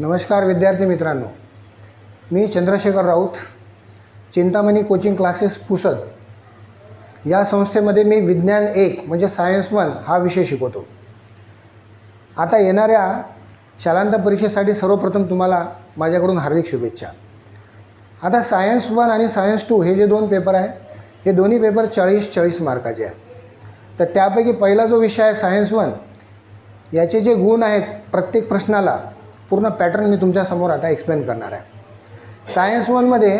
नमस्कार विद्यार्थी मित्रांनो. मी चंद्रशेखर राऊत चिंतामणी कोचिंग क्लासेस पुसद. या संस्थेमध्ये मी विज्ञान एक म्हणजे सायन्स वन हा विषय शिकवतो. आता येणाऱ्या शालांत परीक्षेसाठी सर्वप्रथम तुम्हाला माझ्याकडून हार्दिक शुभेच्छा. आता सायन्स वन आणि सायन्स टू हे जे दोन पेपर आहे हे दोन्ही पेपर चाळीस चाळीस मार्काचे आहे तर त्यापैकी पहिला जो विषय आहे सायन्स वन याचे जे गुण आहेत प्रत्येक प्रश्नाला पूर्ण पॅटर्न मी तुमच्यासमोर आता एक्सप्लेन करणार आहे. सायन्स वनमध्ये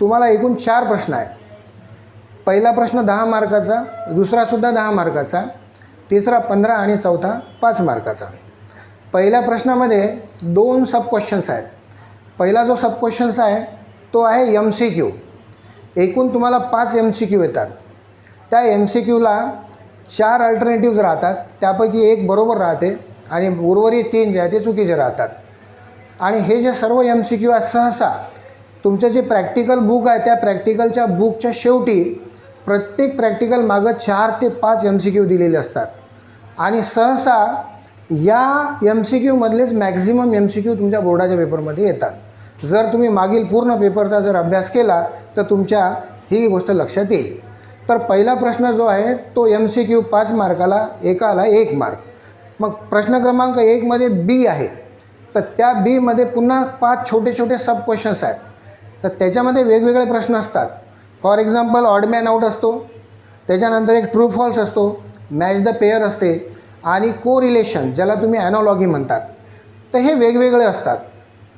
तुम्हाला एकूण चार प्रश्न आहेत. पहिला प्रश्न दहा मार्काचा दुसरासुद्धा दहा मार्काचा तिसरा पंधरा आणि चौथा पाच मार्काचा. पहिल्या प्रश्नामध्ये दोन सब क्वेश्चन्स आहेत. पहिला जो सब क्वेश्चन्स आहे तो आहे एम सी क्यू एकूण तुम्हाला पाच एम सी क्यू येतात. त्या एम सी क्यूला चार अल्टरनेटिव्ज राहतात. त्यापैकी एक बरोबर राहते. आणि उर्वरित तीन जे आहे ते चुकीचे राहतात. आणि हे जे सर्व एम सी क्यू आहे सहसा तुमचं जे प्रॅक्टिकल बुक आहे त्या प्रॅक्टिकलच्या बुकच्या शेवटी प्रत्येक प्रॅक्टिकल मागं चार ते पाच एम सी क्यू दिलेले असतात. आणि सहसा या एम सी क्यूमधलेच मॅक्झिमम एम सी क्यू तुमच्या बोर्डाच्या पेपरमध्ये येतात. जर तुम्ही मागील पूर्ण पेपरचा जर अभ्यास केला तर तुमच्या ही गोष्ट लक्षात येईल. तर पहिला प्रश्न जो आहे तो एम सी क्यू पाच मार्काला एकाला एक मार्क. मग प्रश्न क्रमांक एकमध्ये बी आहे. तर त्या बीमध्ये पुन्हा पाच छोटे छोटे सब क्वेश्चन्स आहेत. तर त्याच्यामध्ये वेगवेगळे प्रश्न असतात. फॉर एक्झाम्पल ऑडमॅन आऊट असतो. त्याच्यानंतर एक ट्रू फॉल्स असतो. मॅच द पेअर असते. आणि को रिलेशन ज्याला तुम्ही ॲनॉलॉगी म्हणतात. तर हे वेगवेगळे असतात.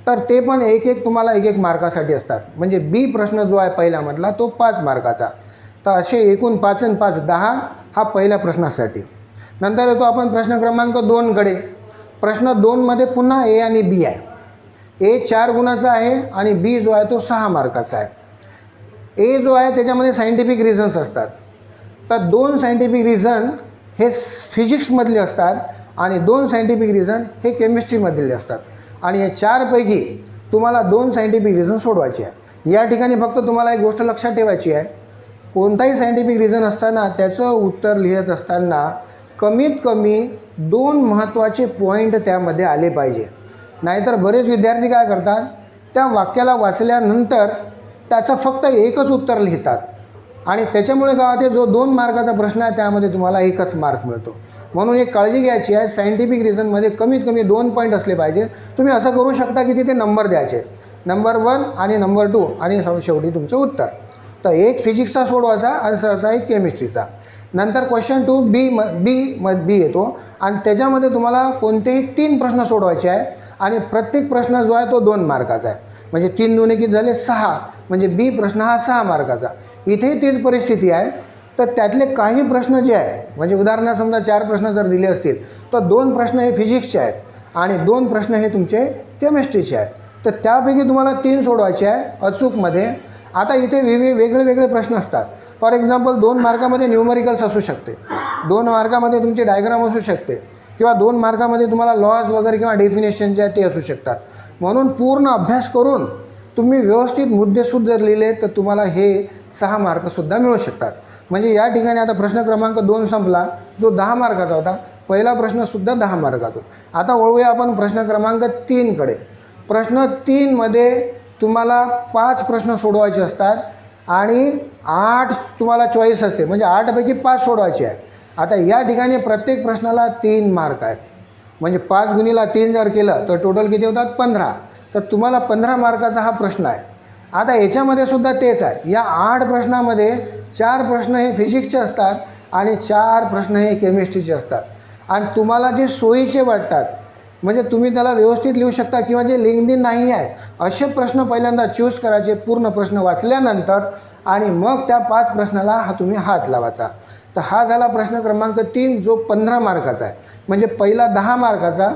तर ते पण एक एक तुम्हाला एक एक मार्कासाठी असतात. म्हणजे बी प्रश्न जो आहे पहिल्यामधला तो पाच मार्काचा. तर असे एकूण पाच आणि पाच दहा हा पहिल्या प्रश्नासाठी. नंतर येतो आपण प्रश्न क्रमांक दोनकडे प्रश्न दोनमध्ये पुन्हा ए आणि बी आहे. ए चार गुणाचा आहे आणि बी जो आहे तो सहा मार्काचा आहे. ए जो आहे त्याच्यामध्ये सायंटिफिक रिझन्स असतात. तर दोन सायंटिफिक रिझन हे फिजिक्समधले असतात आणि दोन सायंटिफिक रिझन हे केमिस्ट्रीमधले असतात. आणि या चारपैकी तुम्हाला दोन सायंटिफिक रिझन सोडवायचे आहे. या ठिकाणी फक्त तुम्हाला एक गोष्ट लक्षात ठेवायची आहे. कोणताही सायंटिफिक रिझन असताना त्याचं उत्तर लिहित असताना कमीत कमी दोन महत्त्वाचे पॉईंट त्यामध्ये आले पाहिजे. नाहीतर बरेच विद्यार्थी काय करतात? त्या वाक्याला वाचल्यानंतर त्याचं फक्त एकच उत्तर लिहितात. आणि त्याच्यामुळे काय होते? जो दोन मार्काचा प्रश्न आहे त्यामध्ये तुम्हाला एकच मार्क मिळतो. म्हणून एक काळजी घ्यायची आहे. सायंटिफिक रिझनमध्ये कमीत कमी दोन पॉईंट असले पाहिजे. तुम्ही असं करू शकता की तिथे नंबर द्यायचे. नंबर वन आणि नंबर टू आणि शेवटी तुमचं उत्तर. तर एक फिजिक्सचा सोडवायचा आणि सहसा एक केमिस्ट्रीचा नंतर क्वेश्चन टू बी म बी म बी येतो. आणि त्याच्यामध्ये तुम्हाला कोणतेही तीन प्रश्न सोडवायचे आहे. आणि प्रत्येक प्रश्न जो आहे तो दोन मार्काचा आहे. म्हणजे तीन दोन्ही किती झाले? सहा. म्हणजे बी प्रश्न हा सहा मार्काचा. इथेही तीच परिस्थिती आहे. तर त्यातले काही प्रश्न जे आहे म्हणजे उदाहरणार्थ समजा चार प्रश्न जर दिले असतील तर दोन प्रश्न हे फिजिक्सचे आहेत. आणि दोन प्रश्न हे तुमचे केमिस्ट्रीचे आहेत. तर त्यापैकी तुम्हाला तीन सोडवायचे आहे अचूकमध्ये. आता इथे वेगळे वेगळे वेगळे प्रश्न असतात. फॉर एक्झाम्पल दोन मार्कामध्ये न्यूमरिकल्स असू शकते. दोन मार्कामध्ये तुमचे डायग्राम असू शकते. किंवा दोन मार्कामध्ये तुम्हाला लॉज वगैरे किंवा डेफिनेशन जे आहे ते असू शकतात. म्हणून पूर्ण अभ्यास करून तुम्ही व्यवस्थित मुद्देसूद जर लिहिले तर तुम्हाला हे सहा मार्कसुद्धा मिळू शकतात. म्हणजे या ठिकाणी आता प्रश्न क्रमांक दोन संपला जो दहा मार्काचा होता. पहिला प्रश्नसुद्धा दहा मार्काचा आता वळूया आपण प्रश्न क्रमांक तीनकडे. प्रश्न तीनमध्ये तुम्हाला पाच प्रश्न सोडवायचे असतात. आणि आठ तुम्हाला चॉईस असते. म्हणजे आठपैकी पाच सोडवायचे आहे. आता या ठिकाणी प्रत्येक प्रश्नाला तीन मार्क आहेत. म्हणजे पाच गुणीला तीन जर केलं तर टोटल किती होतात? पंधरा. तर तुम्हाला पंधरा मार्काचा हा प्रश्न आहे. आता याच्यामध्ये सुद्धा तेच आहे. या आठ प्रश्नामध्ये चार प्रश्न हे फिजिक्सचे असतात आणि चार प्रश्न हे केमिस्ट्रीचे असतात. आणि तुम्हाला जे सोयीचे वाटतात म्हणजे तुम्ही त्याला व्यवस्थित लिहू शकता किंवा जे लिंगदिन नाही आहे असे प्रश्न पहिल्यांदा चूज करायचे पूर्ण प्रश्न वाचल्यानंतर आणि मग त्या पाच प्रश्नाला हा तुम्ही हात लावायचा. तर हा झाला प्रश्न क्रमांक तीन जो पंधरा मार्काचा आहे. म्हणजे पहिला दहा मार्काचा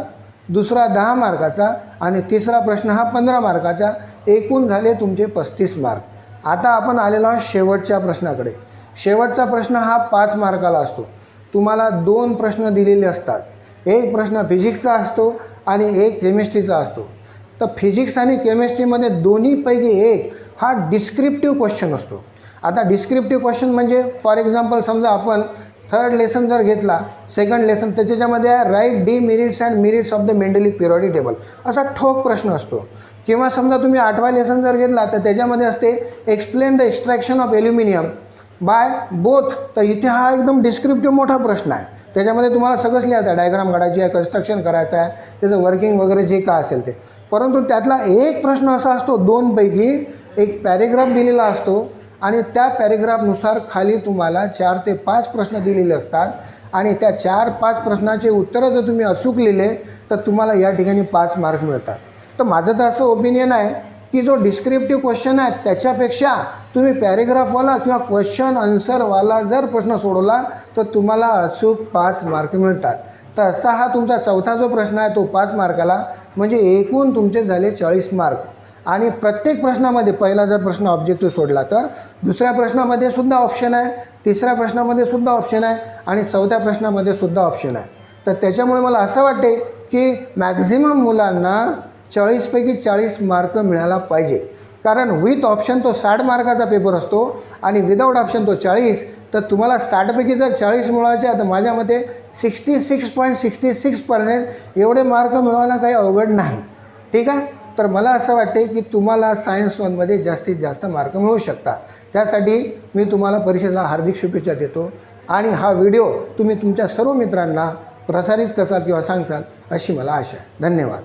दुसरा दहा मार्काचा आणि तिसरा प्रश्न हा पंधरा मार्काचा. एकूण झाले तुमचे पस्तीस मार्क. आता आपण आलेलो आहोत शेवटच्या प्रश्नाकडे. शेवटचा प्रश्न हा पाच मार्काला असतो. तुम्हाला दोन प्रश्न दिलेले असतात. एक प्रश्न फिजिक्सचा असतो आणि एक केमिस्ट्रीचा असतो. तर फिजिक्स आणि केमिस्ट्रीमध्ये दोन्हीपैकी एक हा डिस्क्रिप्टिव्ह क्वेश्चन असतो. आता डिस्क्रिप्टिव्ह क्वेश्चन म्हणजे फॉर एक्झाम्पल समजा आपण थर्ड लेसन जर घेतला सेकंड लेसन तर त्याच्यामध्ये आहे write demerits and merits of the Mendeleev's periodic table असा ठोक प्रश्न असतो. किंवा समजा तुम्ही आठवा लेसन जर घेतला तर त्याच्यामध्ये असते explain the extraction of aluminium by both तर इथे हा एकदम डिस्क्रिप्टिव्ह मोठा प्रश्न आहे. त्याच्यामध्ये तुम्हाला सगळंच लिहायचं डायग्राम काढायची आहे कन्स्ट्रक्शन करायचं आहे त्याचं वर्किंग वगैरे जे काय असेल ते. परंतु त्यातला एक प्रश्न असा असतो दोनपैकी एक पॅरेग्राफ दिलेला असतो आणि त्या पॅरेग्राफनुसार खाली तुम्हाला चार ते पाच प्रश्न दिलेले असतात. आणि त्या चार पाच प्रश्नाचे उत्तरं जर तुम्ही अचूक लिहिले तर तुम्हाला या ठिकाणी पाच मार्क मिळतात. तर माझं तर असं ओपिनियन आहे की जो डिस्क्रिप्टिव्ह क्वेश्चन आहे त्याच्यापेक्षा तुम्ही पॅरेग्राफवाला किंवा क्वेश्चन आन्सरवाला जर प्रश्न सोडवला तर तुम्हाला अचूक पाच मार्क मिळतात. तर असा हा तुमचा चौथा जो प्रश्न आहे तो पाच मार्काला म्हणजे एकूण तुमचे झाले चाळीस मार्क आणि प्रत्येक प्रश्नामध्ये पहिला जर प्रश्न ऑब्जेक्टिव्ह सोडला तर दुसऱ्या प्रश्नामध्ये सुद्धा ऑप्शन आहे तिसऱ्या प्रश्नामध्ये सुद्धा ऑप्शन आहे आणि चौथ्या प्रश्नामध्ये सुद्धा ऑप्शन आहे. तर त्याच्यामुळे मला असं वाटते की मॅक्झिमम मुलांना चाळीसपैकी चाळीस मार्क मिळायला पाहिजे. कारण विथ ऑप्शन तो साठ मार्काचा पेपर असतो आणि विदाऊट ऑप्शन तो चाळीस. तर तुम्हाला साठपैकी जर चाळीस मिळवायचे तर माझ्या मते sixty six point sixty six percent एवढे मार्क मिळवायला काही अवघड नाही. ठीक आहे? तर मला असं वाटते की तुम्हाला सायन्स वनमध्ये जास्तीत जास्त मार्क मिळू शकतात. त्यासाठी मी तुम्हाला परीक्षेला हार्दिक शुभेच्छा देतो. आणि हा व्हिडिओ तुम्ही तुमच्या सर्व मित्रांना प्रसारित कराल किंवा सांगसाल अशी मला आशा आहे. धन्यवाद.